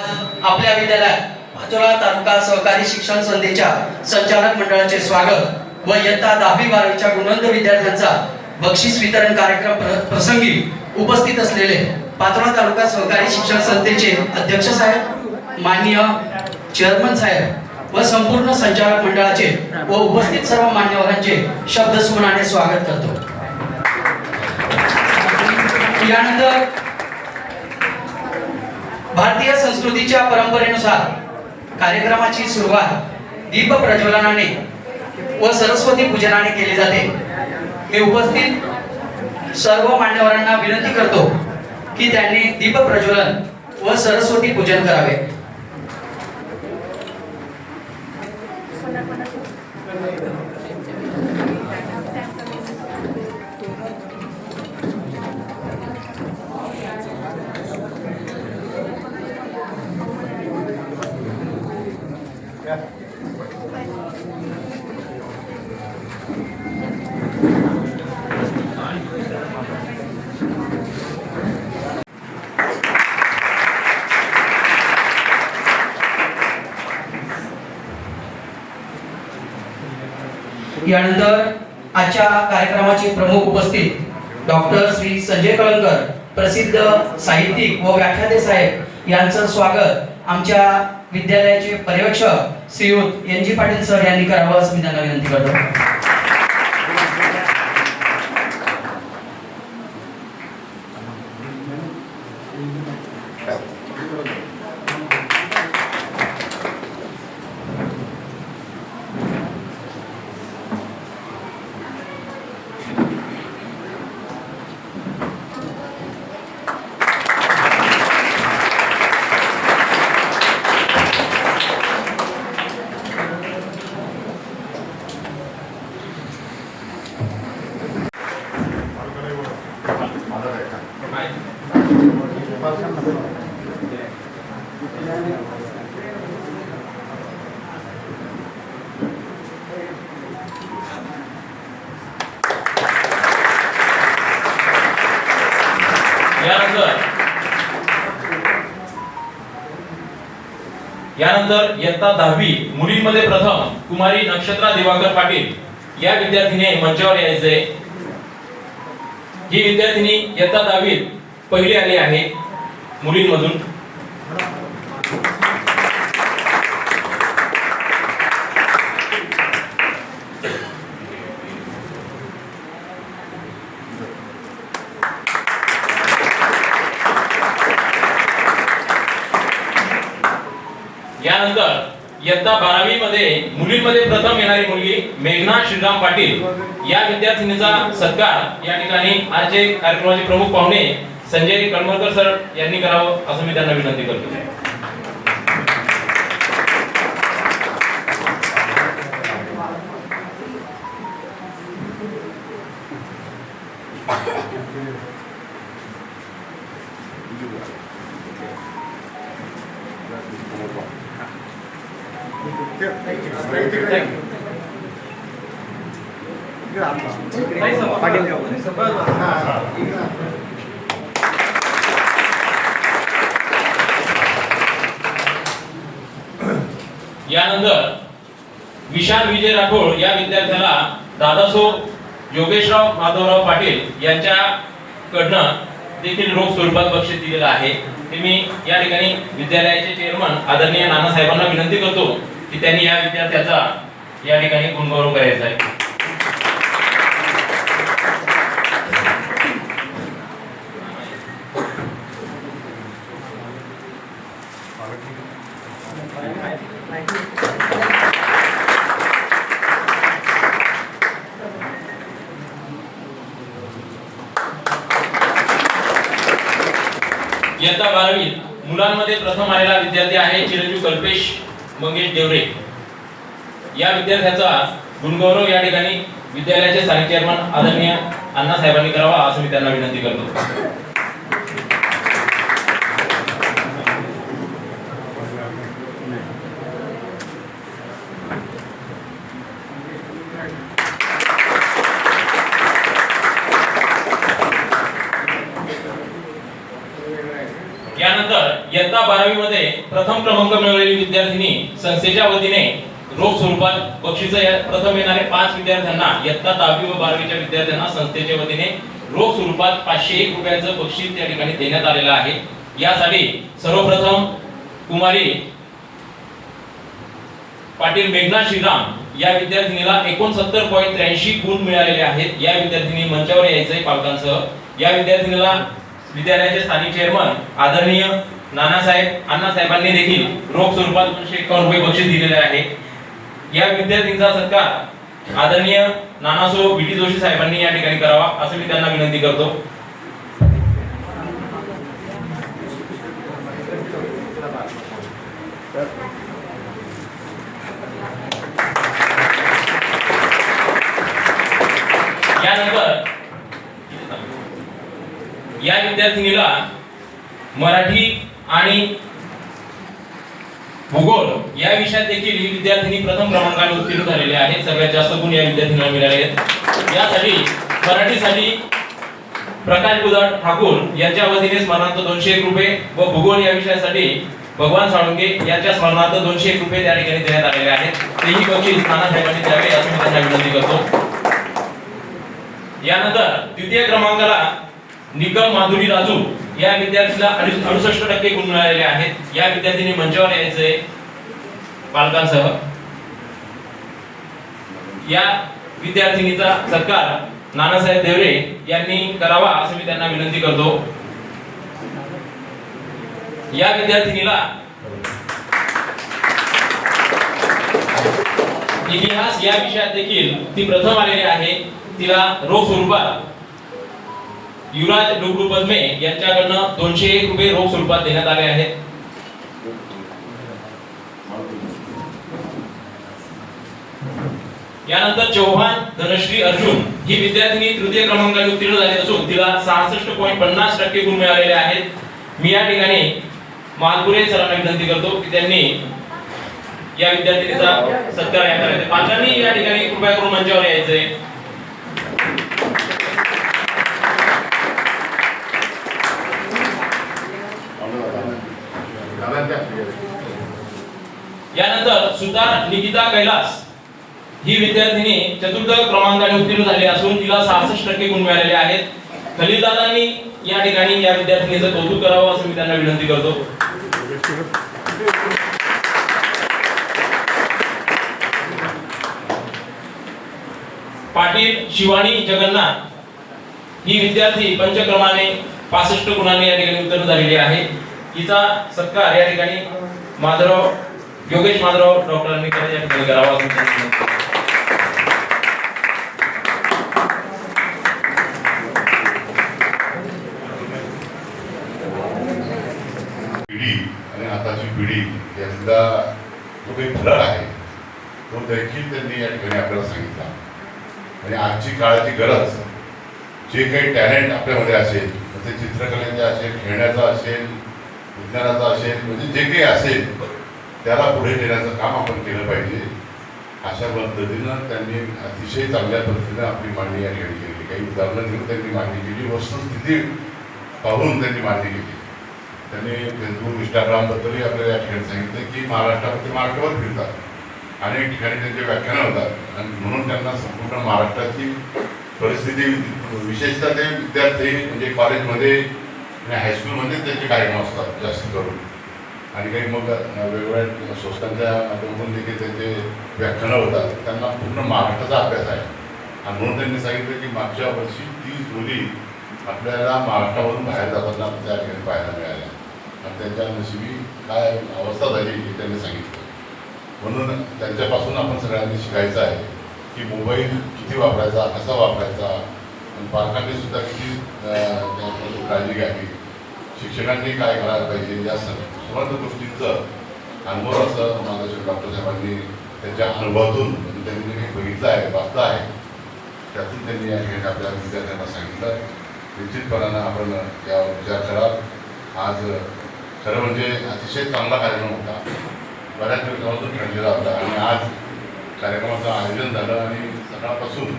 आज आपल्या विद्यालयात पाचोळा तालुका सहकारी शिक्षण संस्थेच्या संचालक मंडळाचे स्वागत व इयत्ता दहावी बारावीच्या गुणवंत विद्यार्थ्यांचा बक्षीस वितरण कार्यक्रम प्रसंगी उपस्थित असलेले पाचोळा तालुका सहकारी शिक्षण संस्थेचे अध्यक्ष साहेब माननीय चेअरमन साहेब व संपूर्ण संचालक मंडळाचे व उपस्थित सर्व मान्यवरांचे शब्दसुमनाने स्वागत करतो. यानंतर भारतीय संस्कृतीच्या परंपरेनुसार कार्यक्रमाची सुरुवात दीप प्रज्वलनाने व सरस्वती पूजनाने केली जाते. मी उपस्थित सर्व मान्यवरांना विनंती करतो की त्यांनी दीप प्रज्वलन व सरस्वती पूजन करावे. यानंतर आजच्या कार्यक्रमाचे प्रमुख उपस्थित डॉक्टर श्री संजय कळंकर प्रसिद्ध साहित्यिक व व्याख्याते साहेब यांचं स्वागत आमच्या विद्यालयाचे पर्यवेक्षक श्रीयुत एन जी पाटील सर यांनी करावं असं मी त्यांना विनंती करतो. यानंतर यानंतर इयत्ता दहावी मुलींमध्ये प्रथम कुमारी नक्षत्रा दिवाकर पाटील. या विद्यार्थीने मंचावर यायचे ही विद्यार्थिनी इयत्ता दहावीत पहिली आली आहे मुलींमधून. त्यानंतर इयत्ता बारावी मध्ये मुलींमध्ये प्रथम येणारी मुलगी मेघना श्रीराम पाटील. या विद्यार्थिनीचा सत्कार या ठिकाणी आजचे कार्यक्रमाचे प्रमुख पाहुणे संजय कळमरकर सर यांनी करावं असं मी त्यांना विनंती करतो. यानंतर विशाल विजय राठोड या विद्यार्थ्याला दादासो योगेशराव माधवराव पाटील यांच्याकडनं देखील रोख स्वरूपात बक्षीस दिलेलं आहे. ते मी या ठिकाणी विद्यालयाचे चेअरमन आदरणीय नानासाहेबांना विनंती करतो. की त्यांनी या विद्यार्थ्याचा या ठिकाणी गुणगौरव करायचा आहे. इयत्ता बारावीत मुलांमध्ये प्रथम आलेला विद्यार्थी आहे चिरंजीव कल्पेश. मंगेश देवरे. या विद्यार्थ्याचा गुणगौरव या ठिकाणी विद्यालयाचे स्थानिक चेअरमन आदरणीय अण्णासाहेबांनी करावा असं मी त्यांना विनंती करतो. यानंतर इयत्ता बारावी मध्ये प्रथम क्रमांक मिळवलेली विद्यार्थिनी संस्थेच्या वतीने रोख स्वरूपात बक्षीस प्रथम येणारे पाच विद्यार्थ्यांना इयत्ता दहावी व बारावीच्या विद्यार्थ्यांना संस्थेच्या वतीने रोख स्वरूपात पाचशे एक रुपयांचं बक्षीस त्या ठिकाणी देण्यात आलेलं आहे. यासाठी सर्वप्रथम कुमारी पाटील मेघना श्रीराम या विद्यार्थिनीला एकोणसत्तर पॉईंट त्र्याऐंशी गुण मिळालेले आहेत. या विद्यार्थिनी मंचावर यायचंय पालकांसह. या विद्यार्थिनीला विद्यालयाचे स्थानिक चेअरमन आदरणीय नानासाहेब अण्णासाहेबांनी देखील रोख स्वरूपात दोनशे एकावन्न रुपये बक्षीस दिलेले आहे. या विद्यार्थ्यांचा सत्कार आदरणीय नानासो बी जोशी साहेबांनी या ठिकाणी करावा असं मी त्यांना विनंती करतो. यानंतर या विद्यार्थिनीला मराठी आणि भूगोल या विषयात देखील ही विद्यार्थिनी प्रथम क्रमांकाने उत्तीर्ण झालेले आहेत. सगळ्यात जास्त गुण या विद्यार्थ्यांना मिळाले आहेत. यासाठी मराठीसाठी प्रकाश बुदाड ठाकूर यांच्या वतीने स्मरणार्थ दोनशे एक रुपये व भूगोल या विषयासाठी भगवान साळुंगे यांच्या स्मरणार्थ दोनशे एक रुपये त्या ठिकाणी देण्यात आलेले आहेत. तेही बक्षीस नानासाहेबांनी द्यावे असं मी त्यांना विनंती करतो. यानंतर द्वितीय क्रमांकाला निकम माधुरी राजू या विद्यार्थीला अडुसष्ट टक्के गुण मिळालेले आहेत. या विद्यार्थ्यांनी मंचावर यायचंय पालकांसह. या विद्यार्थिनीचा सत्कार नानासाहेब देवरे यांनी करावा असं मी त्यांना विनंती करतो. या विद्यार्थिनीला इतिहास या विषयात देखील ती प्रथम आलेली आहे. तिला रोख स्वरूपात युवराज डुगडू पद्मे यांच्याकडनं दोनशे एक रुपये रोख स्वरूपात देण्यात आले आहेत. यानंतर चौहान धनश्री अर्जुन ही विद्यार्थिनी तृतीय क्रमांकाची उत्तीर्ण झाली असून तिला सहासष्ट पॉईंट पन्नास टक्के गुण मिळालेले आहेत. मी या ठिकाणी मालपुरे सरांना विनंती करतो की त्यांनी या विद्यार्थिनीचा सत्कार या करायचा पाचांनी या ठिकाणी कृपया करून मंचावर यायचंय. यानंतर निकिता कैलास ही विद्यार्थिनी चतुर्थ क्रमांकाने उत्तीर्ण झाली असून तिला सहासष्ट टक्के गुण मिळालेले आहेत. खलीलदादांनी या ठिकाणी या विद्यार्थिनीचं कौतुक करावं असं मी त्यांना विनंती करतो. पाटील शिवानी जगन्नाथ ही विद्यार्थी पंचक्रमाने पासष्ट गुणांनी या ठिकाणी उत्तीर्ण झालेली आहे. तिचा सत्कार या ठिकाणी माधवराव योगेश माधवराव डॉक्टरांनी करा- करावा पिढी आणि आताची पिढी यातला जो काही फरक आहे तो देखील त्यांनी या ठिकाणी आपल्याला सांगितला. आणि आजची काळाची गरज जे काही टॅलेंट आपल्यामध्ये असेल मग ते चित्रकलेचं असेल खेळण्याचा असेल विज्ञानाचा असेल म्हणजे जे काही असेल त्याला पुढे नेण्याचं काम आपण केलं पाहिजे. अशा पद्धतीनं त्यांनी अतिशय चांगल्या पद्धतीनं आपली मांडणी या ठिकाणी केली. काही उदाहरणं देऊन त्यांनी मांडणी केली. वस्तुस्थिती पाहून त्यांनी मांडणी केली. त्यांनी फेसबुक इंस्टाग्रामबद्दलही आपल्याला या ठिकाणी सांगितलं की महाराष्ट्रामध्ये महाराष्ट्रावर फिरतात. अनेक ठिकाणी त्यांचे व्याख्यानं होतात. आणि म्हणून त्यांना संपूर्ण महाराष्ट्राची परिस्थिती विशेषतः ते विद्यार्थी म्हणजे कॉलेजमध्ये आणि हायस्कूलमध्ये त्यांचे कार्यक्रम असतात जास्त करून. आणि काही मग वेगवेगळ्या संस्थांच्या माध्यमातून देखील त्यांचे व्याख्यानं होतात. त्यांना पूर्ण महाराष्ट्राचा अभ्यास आहे. आणि म्हणून त्यांनी सांगितलं की मागच्या वर्षी तीस मुली आपल्याला महाराष्ट्रावरून बाहेर जाताना त्या ठिकाणी पाहायला मिळाल्या आणि त्यांच्या नशिबी काय अवस्था झाली हे त्यांनी सांगितलं. म्हणून त्यांच्यापासून आपण सगळ्यांनी शिकायचं आहे की मोबाईल किती वापरायचा कसा वापरायचा? आणि पालकांनी सुद्धा किती काळजी घ्यावी? शिक्षकांनी काय करायला पाहिजे? या सर्व सर्व गोष्टींचं अनुभव असं मार्गदर्शक डॉक्टर साहेबांनी त्यांच्या अनुभवातून म्हणजे त्यांनी जे बघितलं आहे वाचलं आहे त्यातून त्यांनी या ठिकाणी आपल्या विद्यार्थ्यांना सांगितलं. निश्चितपणानं आपण यावर विचार करा आज खरं म्हणजे अतिशय चांगला कार्यक्रम होता. बऱ्याच दिवसापासून ठरलेला होता आणि आज कार्यक्रमाचं आयोजन झालं आणि सकाळपासून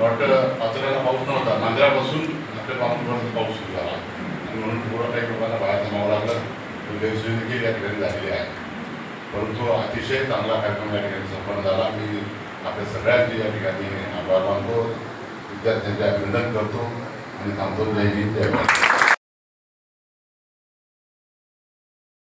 वाटतं पाचऱ्याला पाऊस नव्हता. नांदरापासून आपल्या पाऊसपर्यंत पाऊस सुरू झाला. म्हणून थोडं काही लोकांना बाहेर जमावं लागलं. गैरसोयी देखील या ठिकाणी झालेली आहे. परंतु अतिशय चांगला कार्यक्रम या ठिकाणी संपन्न झाला. मी आपल्या सगळ्यांचे या ठिकाणी आभार मानतो. विद्यार्थ्यांचे अभिनंदन करतो. आणि थांबतो. जय हिंद जय भारत.